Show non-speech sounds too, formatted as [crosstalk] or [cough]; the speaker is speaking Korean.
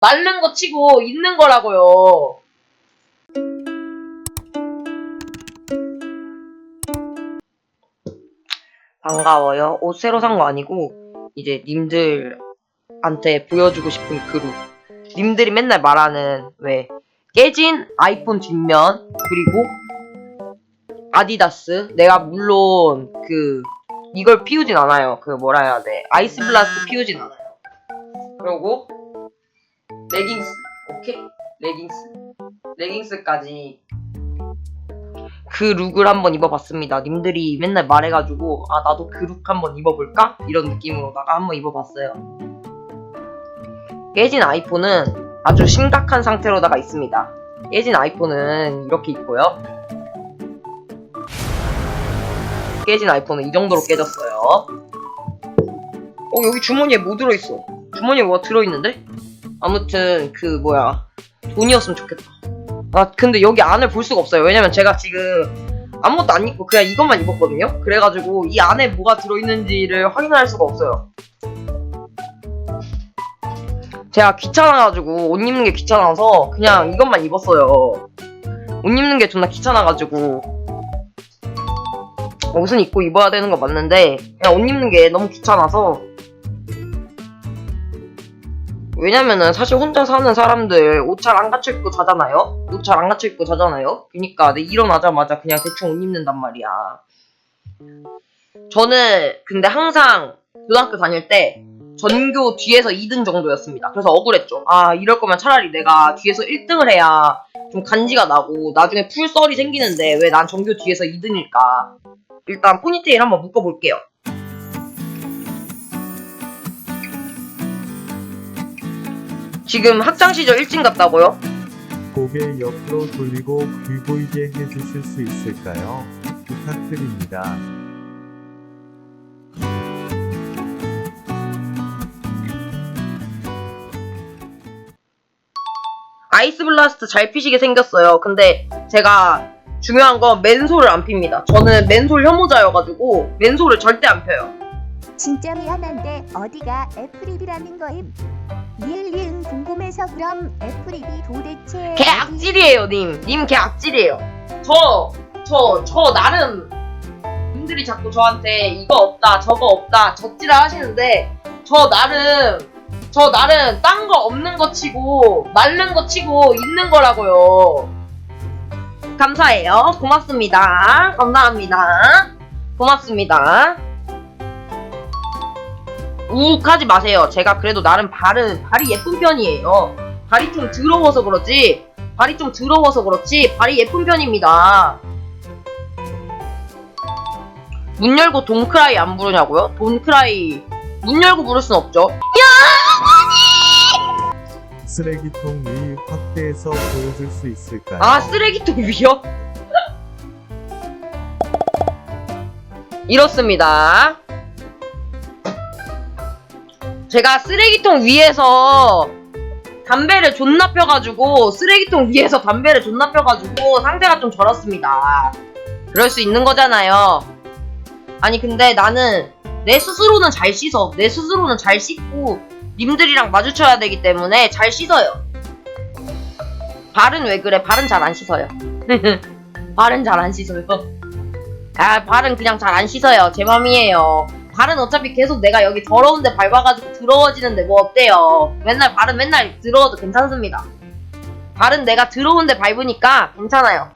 마른 거 치고 있는 거라고요. 반가워요. 옷 새로 산 거 아니고 이제 님들한테 보여주고 싶은 그룹. 님들이 맨날 말하는 왜 깨진 아이폰 뒷면 그리고 아디다스. 내가 물론 그 이걸 피우진 않아요. 그 뭐라 해야 돼. 아이스 블라스트 피우진 않아요. 그리고 레깅스. 오케이? 레깅스. 레깅스까지 그 룩을 한번 입어봤습니다. 님들이 맨날 말해가지고 아 나도 그 룩 한번 입어볼까? 이런 느낌으로다가 한번 입어봤어요. 깨진 아이폰은 아주 심각한 상태로다가 있습니다. 깨진 아이폰은 이렇게 있고요. 깨진 아이폰은 이 정도로 깨졌어요. 어 여기 주머니에 뭐 들어있어? 주머니에 뭐가 들어있는데? 아무튼 그 뭐야 돈이었으면 좋겠다. 아 근데 여기 안을 볼 수가 없어요. 왜냐면 제가 지금 아무것도 안 입고 그냥 이것만 입었거든요. 그래가지고 이 안에 뭐가 들어있는지를 확인할 수가 없어요. 제가 귀찮아가지고 옷 입는 게 귀찮아서 그냥 이것만 입었어요. 옷 입는 게 존나 귀찮아가지고 옷은 입고 입어야 되는 거 맞는데 그냥 옷 입는 게 너무 귀찮아서 왜냐면은 사실 혼자 사는 사람들 옷 잘 안 갖춰 입고 자잖아요? 옷 잘 안 갖춰 입고 자잖아요? 그니까 내 일어나자마자 그냥 대충 옷 입는단 말이야. 저는 근데 항상 고등학교 다닐 때 전교 뒤에서 2등 정도였습니다. 그래서 억울했죠. 아 이럴 거면 차라리 내가 뒤에서 1등을 해야 좀 간지가 나고 나중에 풀썰이 생기는데 왜 난 전교 뒤에서 2등일까? 일단 포니테일 한번 묶어볼게요. 지금 학창 시절 일진 같다고요? 고개 옆으로 돌리고 귀 보이게 해주실 수 있을까요? 부탁드립니다. 아이스 블라스트 잘 피시게 생겼어요. 근데 제가 중요한 건 맨솔을 안 핍니다. 저는 맨솔 혐오자여가지고 맨솔을 절대 안 펴요. 진짜 미안한데 어디가 애플입이라는 거임? 릴리응 궁금해서 그럼 애플입이 도대체 걔 어디- 악질이에요, 님. 님 걔 악질이에요. 저, 저, 저 나름 님들이 자꾸 저한테 이거 없다, 저거 없다, 적지라 하시는데 저 나름 저 나름 딴 거 없는 거 치고 마른 거 치고 있는 거라고요. 감사해요. 고맙습니다. 감사합니다. 고맙습니다. 우욱하지 마세요. 제가 그래도 나름 발은 발이 예쁜 편이에요. 발이 좀 더러워서 그렇지. 발이 좀 더러워서 그렇지. 발이 예쁜 편입니다. 문 열고 돈크라이 안 부르냐고요? 돈크라이 문 열고 부를 순 없죠. 쓰레기통 위 확대해서 보여줄 수 있을까요? 아 쓰레기통 위요? [laughs] 이렇습니다. 제가 쓰레기통 위에서 담배를 존나 펴가지고 쓰레기통 위에서 담배를 존나 펴가지고 상태가 좀 저렇습니다. 그럴 수 있는 거잖아요. 아니 근데 나는 내 스스로는 잘 씻어. 내 스스로는 잘 씻고 님들이랑 마주쳐야 되기 때문에 잘 씻어요. 발은 왜 그래? 발은 잘 안 씻어요. [laughs] 발은 잘 안 씻어요. 아, 발은 그냥 잘 안 씻어요. 제 맘이에요. 발은 어차피 계속 내가 여기 더러운데 밟아가지고 더러워지는데 뭐 어때요? 맨날 발은 맨날 더러워도 괜찮습니다. 발은 내가 더러운데 밟으니까 괜찮아요.